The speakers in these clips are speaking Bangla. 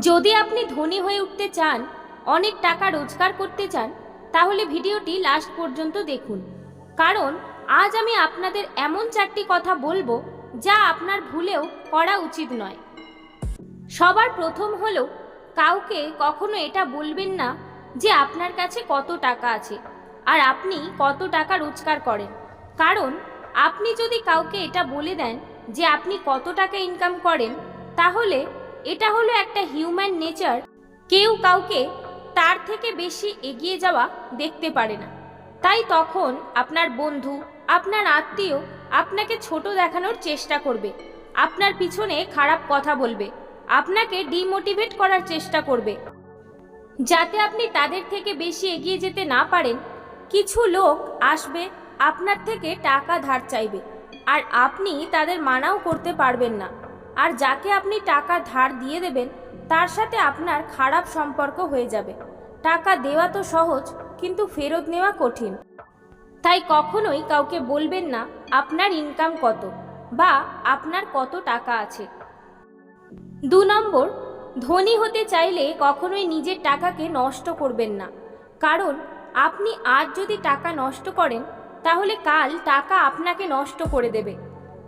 যদি আপনি ধনী হয়ে উঠতে চান, অনেক টাকা রোজগার করতে চান, তাহলে ভিডিওটি লাস্ট পর্যন্ত দেখুন। কারণ, আজ আমি আপনাদের এমন চারটি কথা বলব যা আপনার ভুলেও করা উচিত নয়। সবার প্রথম হলো, কাউকে কখনো এটা বলবেন না যে আপনার কাছে কত টাকা আছে আর আপনি কত টাকা রোজগার করেন। কারণ, আপনি যদি কাউকে এটা বলে দেন যে আপনি কত টাকা ইনকাম করেন, তাহলে এটা হলো একটা হিউম্যান নেচার কেউ কাউকে তার থেকে বেশি এগিয়ে যাওয়া দেখতে পারে না। তাই তখন আপনার বন্ধু, আপনার আত্মীয় আপনাকে ছোট দেখানোর চেষ্টা করবে। আপনার পিছনে খারাপ কথা বলবে। আপনাকে ডিমোটিভেট করার চেষ্টা করবে। যাতে আপনি তাদের থেকে বেশি এগিয়ে যেতে না পারেন, কিছু লোক আসবে, আপনার থেকে টাকা ধার চাইবে। আর আপনি তাদের মানাও করতে পারবেন না। আর যাকে আপনি টাকা ধার দিয়ে দেবেন, তার সাথে আপনার খারাপ সম্পর্ক হয়ে যাবে। টাকা দেওয়া তো সহজ, কিন্তু ফেরত নেওয়া কঠিন। তাই কখনোই কাউকে বলবেন না, আপনার ইনকাম কত? বা, আপনার কত টাকা আছে? দু নম্বর, ধনী হতে চাইলে কখনোই নিজের টাকাকে নষ্ট করবেন না। কারণ, আপনি আজ যদি টাকা নষ্ট করেন, তাহলে কাল টাকা আপনাকে নষ্ট করে দেবে।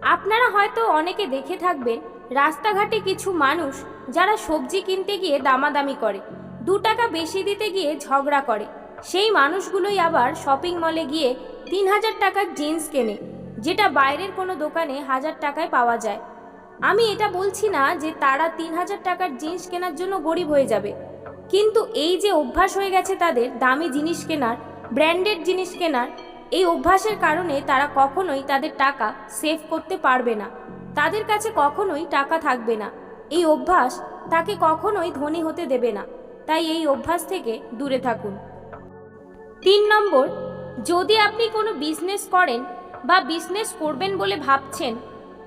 আপনারা হয়তো অনেকে দেখে থাকবেন রাস্তাঘাটে কিছু মানুষ যারা সবজি কিনতে গিয়ে দামাদামি করে, দু টাকা বেশি দিতে গিয়ে ঝগড়া করে। সেই মানুষগুলোই আবার শপিং মলে গিয়ে তিন হাজার টাকার জিন্স কেনে, যেটা বাইরের কোনো দোকানে হাজার টাকায় পাওয়া যায়। আমি এটা বলছি না যে তারা তিন হাজার টাকার জিন্স কেনার জন্য গরিব হয়ে যাবে। কিন্তু এই যে অভ্যাস হয়ে গেছে তাদের, দামি জিনিস কেনার ব্র্যান্ডেড জিনিস কেনার, এই অভ্যাসের কারণে তারা কখনোই তাদের টাকা সেভ করতে পারবে না। তাদের কাছে কখনোই টাকা থাকবে না। এই অভ্যাস তাকে কখনোই ধনী হতে দেবে না। তাই এই অভ্যাস থেকে দূরে থাকুন। তিন নম্বর, যদি আপনি কোনো বিজনেস করেন বা বিজনেস করবেন বলে ভাবছেন,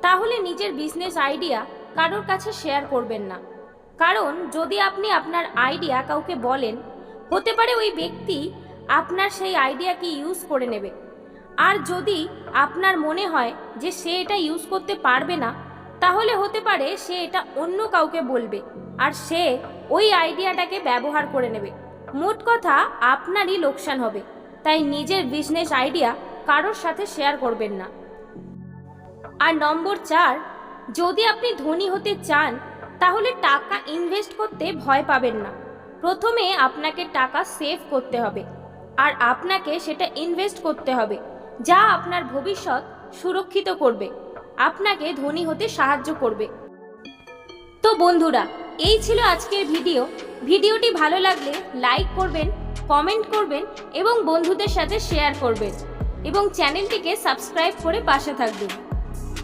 তাহলে নিজের বিজনেস আইডিয়া কারোর কাছে শেয়ার করবেন না। কারণ যদি আপনি আপনার আইডিয়া কাউকে বলেন, হতে পারে ওই ব্যক্তি আপনার সেই আইডিয়াকে ইউজ করে নেবে। আর যদি আপনার মনে হয় যে সে এটা ইউজ করতে পারবে না, তাহলে হতে পারে সে এটা অন্য কাউকে বলবে আর সে ওই আইডিয়াটাকে ব্যবহার করে নেবে। মোট কথা আপনারই লোকসান হবে, তাই নিজের বিজনেস আইডিয়া কারোর সাথে শেয়ার করবেন না। আর নম্বর চার, যদি আপনি ধনী হতে চান, তাহলে টাকা ইনভেস্ট করতে ভয় পাবেন না। প্রথমে আপনাকে টাকা সেভ করতে হবে, আর আপনাকে সেটা ইনভেস্ট করতে হবে। যা আপনার ভবিষ্যৎ সুরক্ষিত করবে, আপনাকে ধনী হতে সাহায্য করবে। তো বন্ধুরা, এই ছিল আজকের ভিডিও। ভিডিওটি ভালো লাগলে লাইক করবেন, কমেন্ট করবেন এবং বন্ধুদের সাথে শেয়ার করবেন এবং চ্যানেলটিকে সাবস্ক্রাইব করে পাশে থাকবেন।